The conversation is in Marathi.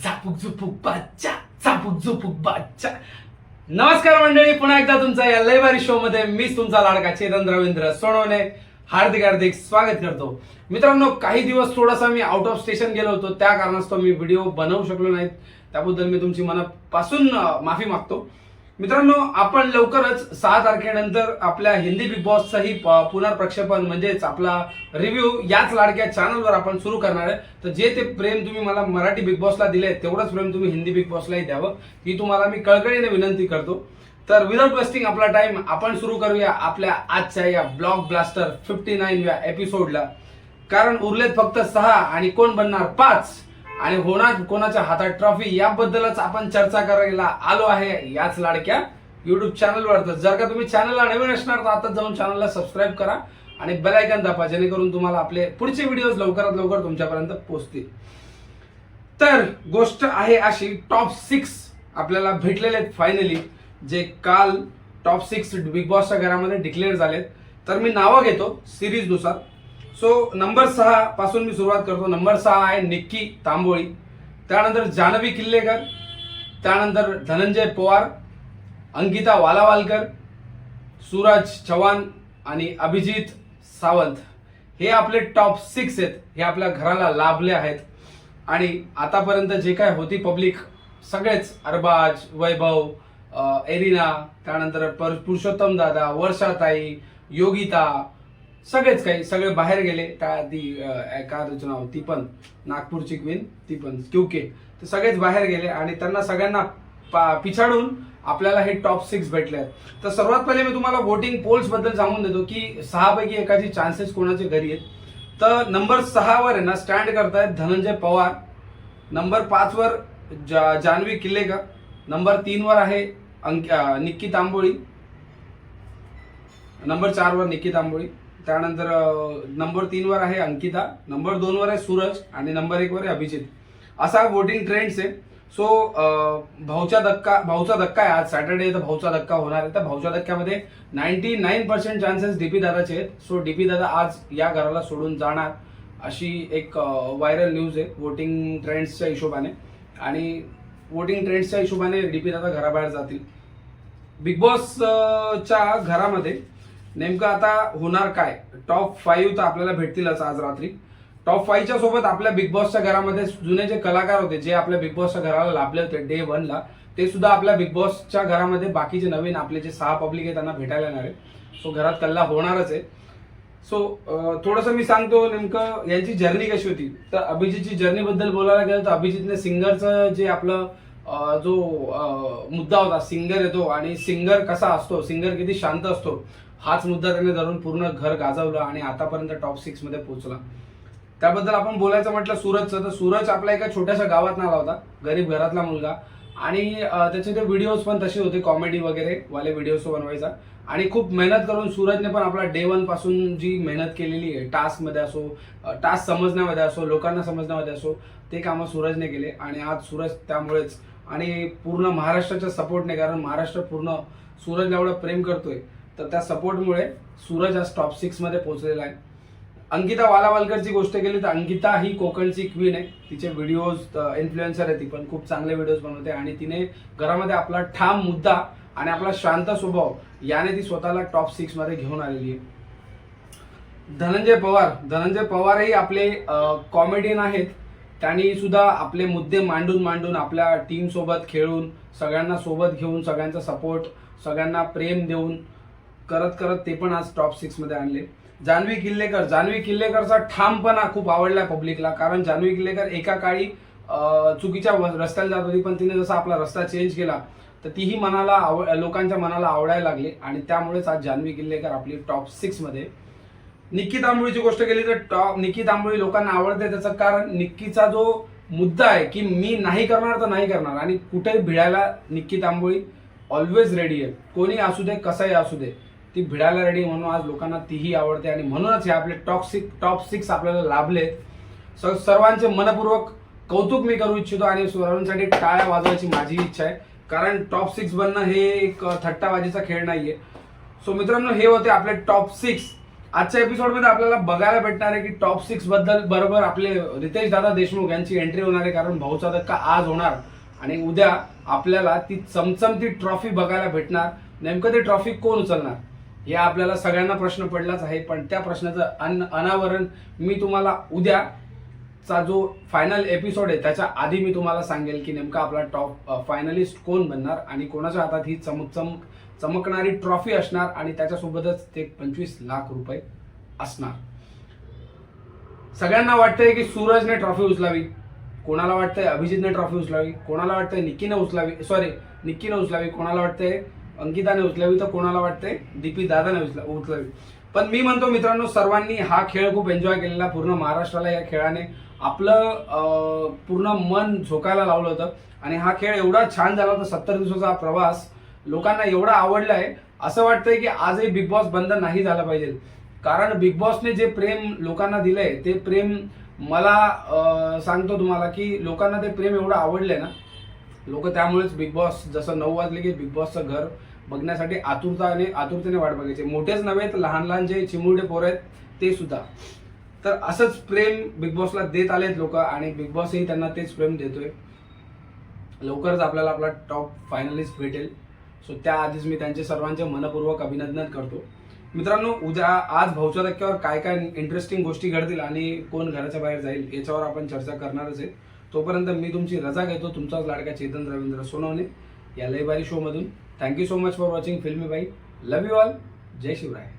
झापूक झुपूक बाच्चा झापूक झुपूक बाच्चा नमस्कार मंडळी पुन्हा एकदा तुमचा या लयबारी शो मध्ये मीच तुमचा लाडका चेतन रवींद्र सोनवणे. हार्दिक हार्दिक स्वागत करतो. मित्रांनो काही दिवस थोडासा मी आउट ऑफ स्टेशन गेलो होतो. त्या कारणास्तव मी व्हिडिओ बनवू शकलो नाहीत. त्याबद्दल मी तुमची मनापासून माफी मागतो. मित्रांनो आपण लवकरच सहा तारखेनंतर आपल्या हिंदी बिग बॉसचंही प- पुनर्प्रक्षेपण म्हणजेच आपला रिव्ह्यू याच लाडक्या चॅनलवर आपण सुरू करणार आहे. तर जे ते प्रेम तुम्ही मला मराठी बिग बॉसला दिले तेवढंच प्रेम तुम्ही हिंदी बिग बॉसलाही द्यावं. ही तुम्हाला मी कळकळीने विनंती करतो. तर विदाउट वेस्टिंग आपला टाइम आपण सुरू करूया आपल्या आजच्या या ब्लॉक ब्लास्टर फिफ्टी नाईन या एपिसोडला कारण उरलेत फक्त सहा आणि कोण बनणार पाच? आणि होणार कोणाच्या हातात ट्रॉफी याबद्दलच आपण चर्चा करायला आलो आहे याच लाडक्या युट्यूब चॅनलवर तर जर का तुम्ही चॅनलला नवीन असणार तर आता जाऊन चॅनलला सबस्क्राईब करा आणि बेलायकन दाबा जेणेकरून तुम्हाला आपले पुढचे व्हिडिओज लवकरात लवकर तुमच्यापर्यंत पोहोचतील. तर गोष्ट आहे अशी टॉप सिक्स आपल्याला भेटलेले आहेत फायनली जे काल टॉप सिक्स बिग बॉसच्या घरामध्ये डिक्लेअर झालेत. तर मी नावं घेतो सिरीजनुसार सो नंबर सहा पासून मी सुरुवात करतो. नंबर सहा आहे निक्की तांबोळी. त्यानंतर जानवी किल्लेकर. त्यानंतर धनंजय पवार. अंकिता वालावालकर. सूरज चव्हाण आणि अभिजित सावंत. हे आपले टॉप सिक्स आहेत. हे आपल्या घराला लाभले आहेत. आणि आतापर्यंत जे काय होती पब्लिक सगळेच अरबाज वैभव एरिना त्यानंतर पर पुरुषोत्तम दादा वर्षाताई योगिता सगळेच काही सगळे बाहेर गेले. त्या ती एका काय नाव ती पण नागपूरची क्वीन ती पण क्यूके. ते सगळेच बाहेर गेले आणि त्यांना सगळ्यांना पा- पिछाडून आपल्याला हे टॉप सिक्स भेटले. आहेत तर सर्वात पहिले मी तुम्हाला वोटिंग पोल्सबद्दल सांगून देतो की सहापैकी एकाची चान्सेस कोणाचे घरी आहेत? तर नंबर सहावर आहे ना स्टँड करतायत धनंजय पवार. नंबर पाचवर जा जान्हवी किल्लेकर. नंबर तीनवर आहे अंक निक्की तांबोळी. नंबर चारवर निक्की तांबोळी. त्यानंतर नंबर तीनवर आहे अंकिता नंबर दोनवर आहे सूरज आणि नंबर एकवर आहे अभिजित. असा वोटिंग ट्रेंड्स आहे. सो भाऊचा धक्का भाऊचा धक्का आहे आज. सॅटर्डे तर भाऊचा धक्का होणार आहे. तर भाऊच्या धक्क्यामध्ये ninety nine percent chances DP दादाचे आहेत. सो डीपी दादा आज या घराला सोडून जाणार अशी एक व्हायरल न्यूज आहे वोटिंग ट्रेंड्सच्या हिशोबाने. आणि वोटिंग ट्रेंड्सच्या हिशोबाने डीपी दादा घराबाहेर जातील. बिग बॉसच्या घरामध्ये नेमकं आता होणार काय? टॉप फाईव्ह तर आपल्याला भेटतीलच आज रात्री. टॉप फाईव्हच्या सोबत आपल्या बिग बॉसच्या घरामध्ये जुने जे कलाकार होते जे आपल्या बिग बॉसच्या घराला लाभले होते डे वनला ते सुद्धा आपल्या बिग बॉसच्या घरामध्ये बाकीचे नवीन आपले जे सहा पब्लिक आहे त्यांना भेटायला येणार आहे. सो घरात कल्ला होणारच आहे. सो थोडस मी सांगतो नेमकं यांची जर्नी कशी होती. तर अभिजितची जर्नी बद्दल बोलायला गेलं तर अभिजितने सिंगरचं जे आपलं जो मुद्दा होता सिंगर येतो आणि सिंगर कसा असतो सिंगर किती शांत असतो हाच मुद्दा त्याने धरून पूर्ण घर गाजवलं आणि आतापर्यंत टॉप सिक्समध्ये पोहोचला. त्याबद्दल आपण बोलायचं म्हटलं सूरजचं तर सूरज आपल्या एका छोट्याशा गावात आला होता गरीब घरातला मुलगा. आणि त्याचे ते व्हिडिओज पण तसे होते कॉमेडी वगैरे वाले व्हिडिओज बनवायचा. आणि खूप मेहनत करून सूरजने पण आपला डे वनपासून जी मेहनत केलेली आहे टास्कमध्ये असो टास्क समजण्यामध्ये असो लोकांना समजण्यामध्ये असो ते कामं सूरजने केले. आणि आज सूरज त्यामुळेच आणि पूर्ण महाराष्ट्राच्या सपोर्टने कारण महाराष्ट्र पूर्ण सूरजला एवढं प्रेम करतोय तर त्या सपोर्टमुळे सूरज आज टॉप सिक्समध्ये पोहोचलेला आहे. अंकिता वालावालकरची गोष्ट केली तर अंकिता ही कोकणची क्वीन आहे. तिचे व्हिडिओज इन्फ्लुएन्सर आहे ती पण खूप चांगले व्हिडिओज बनवते आणि तिने घरामध्ये आपला ठाम मुद्दा आणि आपला शांत स्वभाव याने ती स्वतःला टॉप सिक्समध्ये घेऊन आलेली आहे. धनंजय पवार धनंजय पवारही आपले कॉमेडियन आहेत. त्यांनी सुद्धा आपले मुद्दे मांडून मांडून आपल्या टीम सोबत खेळून सगळ्यांना सोबत घेऊन सगळ्यांचा सपोर्ट सगळ्यांना प्रेम देऊन करत करत ते पण आज टॉप सिक्समध्ये आणले. जान्हवी किल्लेकर जान्हवी किल्लेकरचा ठामपणा खूप आवडला पब्लिकला कारण जान्हवी किल्लेकर एका काळी चुकीच्या रस्त्याला जात होती पण तिने जसा आपला रस्ता चेंज केला तर तीही मनाला आव लोकांच्या मनाला आवडायला लागली. आणि त्यामुळेच आज जान्हवी किल्लेकर आपली टॉप सिक्समध्ये निक्की तांबोळीची गोष्ट केली तर टॉप निक्की तांबोळी लोकांना आवडते. त्याचं कारण निक्कीचा जो मुद्दा आहे की मी नाही करणार तर नाही करणार. आणि कुठेही भिडायला निक्की तांबोळी ऑलवेज रेडी आहे. कोणी असू दे कसंही असू दे ती भिडायला रेडी म्हणून आज लोकांना तीही आवडते. आणि म्हणूनच हे आपले टॉप सिक्स टॉप सिक्स आपल्याला लाभले. स- सर्वांचे मनपूर्वक कौतुक मी करू इच्छितो आणि सर्वांसाठी टाळ्या वाजवायची माझी इच्छा आहे. कारण टॉप सिक्स बनणं हे एक थट्टाबाजीचा खेळ नाही आहे सो मित्रांनो हे होते आपले टॉप सिक्स आजच्या एपिसोडमध्ये आपल्याला बघायला भेटणार आहे की टॉप सिक्सबद्दल बरोबर आपले रितेश दादा देशमुख यांची एंट्री होणार आहे. कारण भाऊचा धक्का आज होणार? आणि उद्या आपल्याला ती चमचमती ट्रॉफी बघायला भेटणार. नेमकं ती ट्रॉफी कोण उचलणार? हे आपल्याला सगळ्यांना प्रश्न पडलाच आहे. पण त्या प्रश्नाचं अन अनावरण मी तुम्हाला उद्या चा जो फायनल एपिसोड आहे त्याच्या आधी मी तुम्हाला सांगेल की नेमका आपला टॉप फायनलिस्ट कोण बनणार आणि कोणाच्या हातात ही चमक चमक चमकणारी ट्रॉफी असणार आणि त्याच्यासोबतच ते पंचवीस लाख रुपये असणार. सगळ्यांना वाटतंय की सूरजने ट्रॉफी उचलावी. कोणाला वाटतंय अभिजितने ट्रॉफी उचलावी? कोणाला वाटतंय निक्कीने उचलावी? सॉरी निक्कीने उचलावी. कोणाला वाटतंय अंकिताने उचलावी? तर कोणाला वाटतंय दीपी दादाने उचला उचलावी. पण मी म्हणतो मित्रांनो सर्वांनी हा खेळ खूप एन्जॉय केलेला. पूर्ण महाराष्ट्राला या खेळाने आपलं पूर्ण मन झोकायला लावलं होतं. आणि हा खेळ एवढा छान झाला होता सत्तर दिवसाचा प्रवास. लोकांना एवढं आवडला आहे असं वाटतंय की आजही बिग बॉस बंद नाही झाला पाहिजे. कारण बिग बॉसने जे प्रेम लोकांना दिलंय ते प्रेम मला सांगतो तुम्हाला की लोकांना ते प्रेम एवढं आवडलंय ना. लोक त्यामुळेच बिग बॉस जसं नऊ वाजले की बिग बॉसचं घर बघण्यासाठी आतुरताने आतुरतेने वाट बघायचे. मोठेच नव्हे तर लहान लहान जे चिमुरडे पोर आहेत ते सुद्धा. तर असंच प्रेम बिग बॉसला देत आलेत लोक आणि बिग बॉसही त्यांना तेच प्रेम देतोय. लवकरच आपल्याला आपला टॉप फायनलिस्ट भेटेल. सो त्याआधीच मी त्यांचे सर्वांचे मनपूर्वक अभिनंदन करतो. मित्रांनो उद्या आज भाऊच्या धक्क्यावर काय काय इंटरेस्टिंग गोष्टी घडतील आणि कोण घराच्या बाहेर जाईल याच्यावर आपण चर्चा करणारच आहे. तोपर्यंत मी तुमची रजा घेतो. तुमचाच लाडका चेतन रवींद्र सोनवणे या लयबारी शोमधून thank you so much for watching फिल्मी बाई लव यू ऑल जय शिवराय.